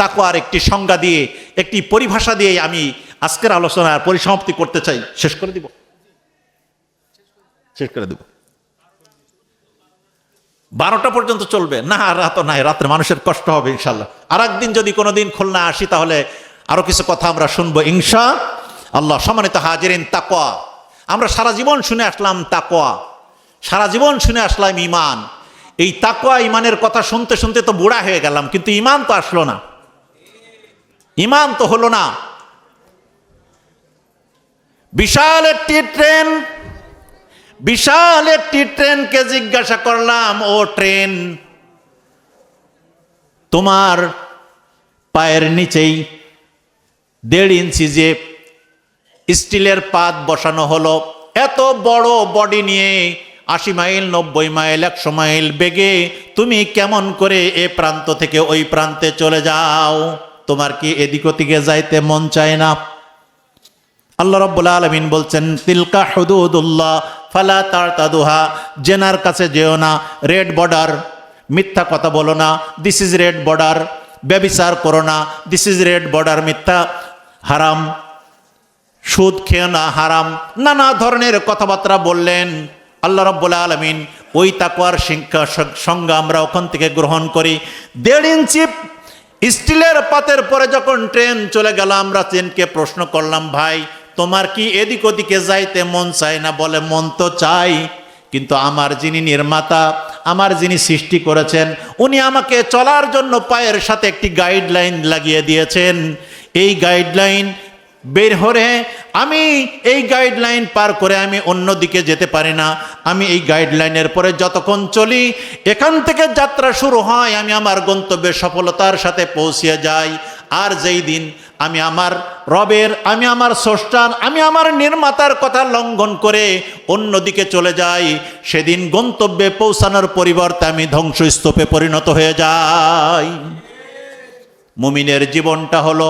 তাকওয়ার একটি সংজ্ঞা দিয়ে, একটি পরিভাষা দিয়ে আমি আজকের আলোচনার পরিসমাপ্তি করতে চাই। শেষ করে দিব? শেষ করে দেব। বারোটা পর্যন্ত চলবে? না রাত নাই, রাত্রে মানুষের কষ্ট হবে ইনশাল্লাহ। আর একদিন যদি কোনোদিন খুলনা আসি, তাহলে আরও কিছু কথা আমরা শুনব ইংসা আল্লাহ সম্মানিত হাজিরিন তাকোয়া আমরা সারা জীবন শুনে আসলাম তাকোয়া সারা জীবন শুনে আসলাম ইমান। এই তাকোয়া ইমানের কথা শুনতে শুনতে তো বুড়া হয়ে গেলাম, কিন্তু ইমান তো আসলো না। ইমান তো হলো না। বিশাল একটি ট্রেন, বিশাল একটি ট্রেনকে জিজ্ঞাসা করলাম, ও ট্রেন, তোমার পায়ের নিচেই দেড় ইঞ্চি যে স্টিলের পাত বসানো হলো, এত বড় বডি নিয়ে আশি মাইল, নব্বই মাইল, একশো মাইল বেগে তুমি কেমন করে এ প্রান্ত থেকে ওই প্রান্তে চলে যাও? তোমার কি এদিক ওদিকে যাইতে মন চায় না? আল্লাহ রব্বুল আলমিন বলছেন, তিলকা হুদুদুল্লাহ, ফালা তার তাদুহা জেনার কাছে যেও না, রেড বর্ডার, মিথ্যা কথা বলো না দিস ইজ রেড বর্ডার, ব্যবিচার করো না দিস ইজ রেড বর্ডার, মিথ্যা, হারাম, সুদ খেয়ে না, হারাম, নানা ধরনের কথাবার্তা বললেন। আল্লাহ রব্বুল আলমিন, ওই তাকুয়ার সঙ্গে আমরা ওখান থেকে গ্রহণ করি। দেড় ইঞ্চি স্টিলের পাতের পরে যখন ট্রেন চলে গেল আমরা ট্রেনকে প্রশ্ন করলাম, ভাই, তোমার কি এদিক ওদিকে যাইতে মন চায় না? বলে, মন তো চাই, কিন্তু আমার যিনি নির্মাতা, আমার যিনি সৃষ্টি করেছেন, উনি আমাকে চলার জন্য পায়ের সাথে একটি গাইডলাইন লাগিয়ে দিয়েছেন। এই গাইডলাইন বের হরে, আমি এই গাইডলাইন পার করে আমি অন্য দিকে যেতে পারি না। আমি এই গাইডলাইনের পরে যতক্ষণ চলি, এখান থেকে যাত্রা শুরু হয়, আমি আমার গন্তব্যে সফলতার সাথে পৌঁছিয়ে যাই। আর যেই দিন আমি আমার রবের, আমি আমার স্রষ্টার, আমি আমার নির্মাতার কথা লঙ্ঘন করে অন্যদিকে চলে যাই, সেদিন গন্তব্যে পৌঁছানোর পরিবর্তে আমি ধ্বংসস্তূপে পরিণত হয়ে যাই। মুমিনের জীবনটা হলো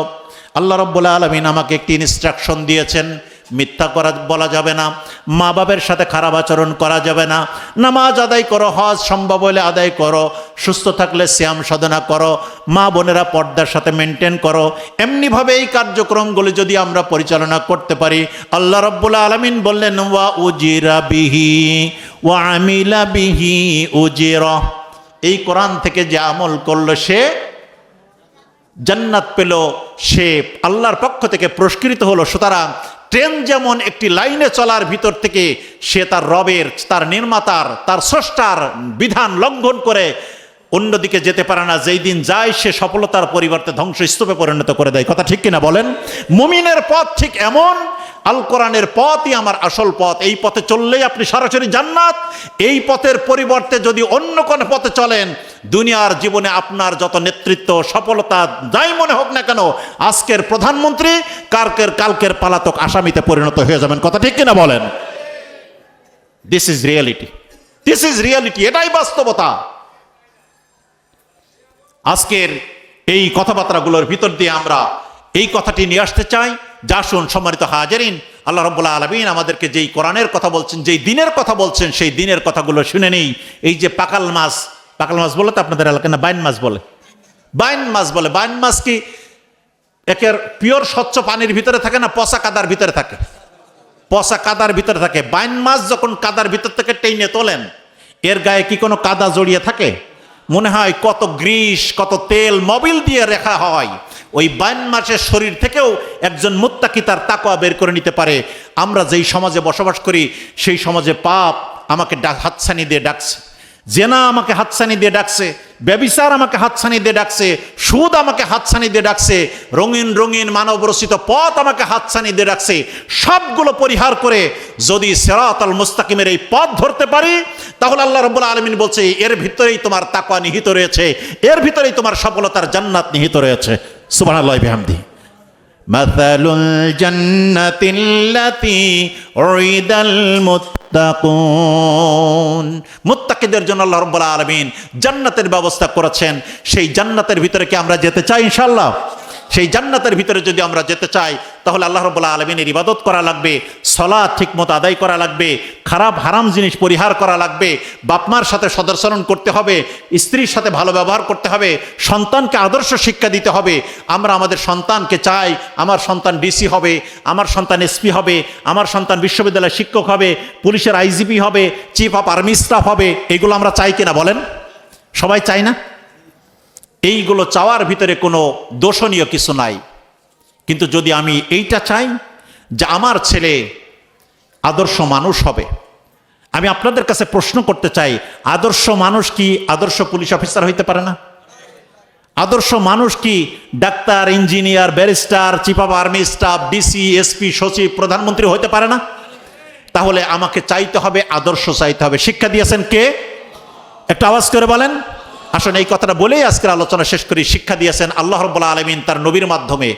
আল্লাহ রব্বুল্লা আলমিন আমাকে একটি ইনস্ট্রাকশন দিয়েছেন। মিথ্যা করা বলা যাবে না মা বাবের সাথে খারাপ আচরণ করা যাবে না। নামাজ আদায় করো, হজ সম্ভব হলে আদায় করো, সুস্থ থাকলে শ্যাম সাধনা করো মা বোনেরা পর্দার সাথে মেনটেন করো। এমনিভাবে এই কার্যক্রমগুলি যদি আমরা পরিচালনা করতে পারি, আল্লাহ রব্বুল্লা আলমিন বললেন, ওয়া উজিরা বিহি, ওয়া আমিলা বিহি উজির। এই কোরআন থেকে যে আমল করল সে জান্নাত পেল সে আল্লাহর পক্ষ থেকে পুরস্কৃত হলো। সুতরাং ট্রেন যেমন একটি লাইনে চলার ভিতর থেকে সে তার রবের, তার নির্মাতার, তার স্রষ্টার বিধান লঙ্ঘন করে অন্যদিকে যেতে পারে না। যেই দিন যায়, সে সফলতার পরিবর্তে ধ্বংস স্তূপে পরিণত করে দেয়। কথা ঠিক কিনা বলেন? মুমিনের পথ ঠিক এমন আল কোরআনের পথই আমার আসল পথ। এই পথে চললেই আপনি সরাসরি জান্নাত। এই পথের পরিবর্তে যদি অন্য কোনো পথে চলেন, দুনিয়ার জীবনে আপনার যত নেতৃত্ব, সফলতা যাই মনে হোক না কেন, আজকের প্রধানমন্ত্রী কালকের কালকের পালাতক আসামিতে পরিণত হয়ে যাবেন। কথা ঠিক কিনা বলেন? This is reality this is reality এটাই বাস্তবতা। আজকের এই কথাবার্তাগুলোর ভিতর দিয়ে আমরা এই কথাটি নিয়ে আসতে চাই। যা শুন সম্মানিত হাজারিন, আল্লাহ রব্বুল্লাহ আলমিন আমাদেরকে যেই কোরআনের কথা বলছেন, যেই দিনের কথা বলছেন, সেই দিনের কথাগুলো শুনে নেই। এই যে পাকাল মাছ পাকাল মাছ বলে তো আপনাদের এলাকায় না, বাইন মাছ বলে। বাইন মাছ বলে, বাইন মাছ কি একের পিওর স্বচ্ছ পানির ভিতরে থাকে না, পচা কাদার ভিতরে থাকে? পচা কাদার ভিতরে থাকে। বাইন মাছ যখন কাদার ভিতর থেকে টেনে তোলেন, এর গায়ে কি কোনো কাদা জড়িয়ে থাকে? মনে হয় কত গ্রিস, কত তেল মবিল দিয়ে রেখা হয়। ওই বাইন মাসের শরীর থেকেও একজন মুত্তাকি তার তাকোয়া বের করে নিতে পারে। আমরা যেই সমাজে বসবাস করি, সেই সমাজে পাপ আমাকে হাতছানি দিয়ে ডাকছে। জেনা আমাকে হাতছানি দিয়ে ডাকছে। ব্যবিচার আমাকে হাতছানি দিয়ে ডাকছে। সুদ আমাকে হাতছানি দিয়ে ডাকছে। রঙিন রঙিন মানব রচিত পথ আমাকে হাতছানি দিয়ে ডাকছে। সবগুলো পরিহার করে যদি সেরাত আল মুস্তাকিমের এই পথ ধরতে পারি, তাহলে আল্লাহ রব্বুল আলমিন বলছে, এর ভিতরেই তোমার তাকওয়া নিহিত রয়েছে। এর ভিতরেই তোমার সফলতার জান্নাত নিহিত রয়েছে। সুবহানাল্লাহ বিহামদি مثل الجنة التي عيد المتقون মুত্তাকিদের জন্য আল্লাহ রাব্বুল আলামিন জান্নাতের ব্যবস্থা করেছেন সেই জান্নাতের ভিতরে কি আমরা যেতে চাই ইনশাআল্লাহ সেই জান্নাতের ভিতরে যদি আমরা যেতে চাই, তাহলে আল্লাহ রবুল্লাহ আলমিনের ইবাদত করা লাগবে সলা ঠিকমতো আদায় করা লাগবে, খারাপ হারাম জিনিস পরিহার করা লাগবে, বাপমার সাথে সদর্শন করতে হবে, স্ত্রীর সাথে ভালো ব্যবহার করতে হবে, সন্তানকে আদর্শ শিক্ষা দিতে হবে, আমরা আমাদের সন্তানকে চাই, আমার সন্তান ডিসি হবে, আমার সন্তান এসপি হবে, আমার সন্তান বিশ্ববিদ্যালয়ের শিক্ষক হবে, পুলিশের আইজিপি হবে, চিফ অফ আর্মি স্টাফ হবে, এগুলো আমরা চাই কিনা বলেন? সবাই চাই না? এইগুলো চাওয়ার ভিতরে কোনো দোষণীয় কিছু নাই। কিন্তু যদি আমি এইটা চাই যে আমার ছেলে আদর্শ মানুষ হবে, আমি আপনাদের কাছে প্রশ্ন করতে চাই, আদর্শ মানুষ কি আদর্শ পুলিশ অফিসার হইতে পারে না? আদর্শ মানুষ কি doctor, engineer, barrister, chief of army staff, DC, SP, সচিব, প্রধানমন্ত্রী হইতে পারে না? তাহলে আমাকে চাইতে হবে, আদর্শ চাইতে হবে। শিক্ষা দিয়েছেন কে? একটা আওয়াজ করে বলেন। আসলে এই কথাটা বলেই আজকের আলোচনা শেষ করি। শিক্ষা দিয়েছেন আল্লাহ রব্লা আলমিন তার নবীর মাধ্যমে।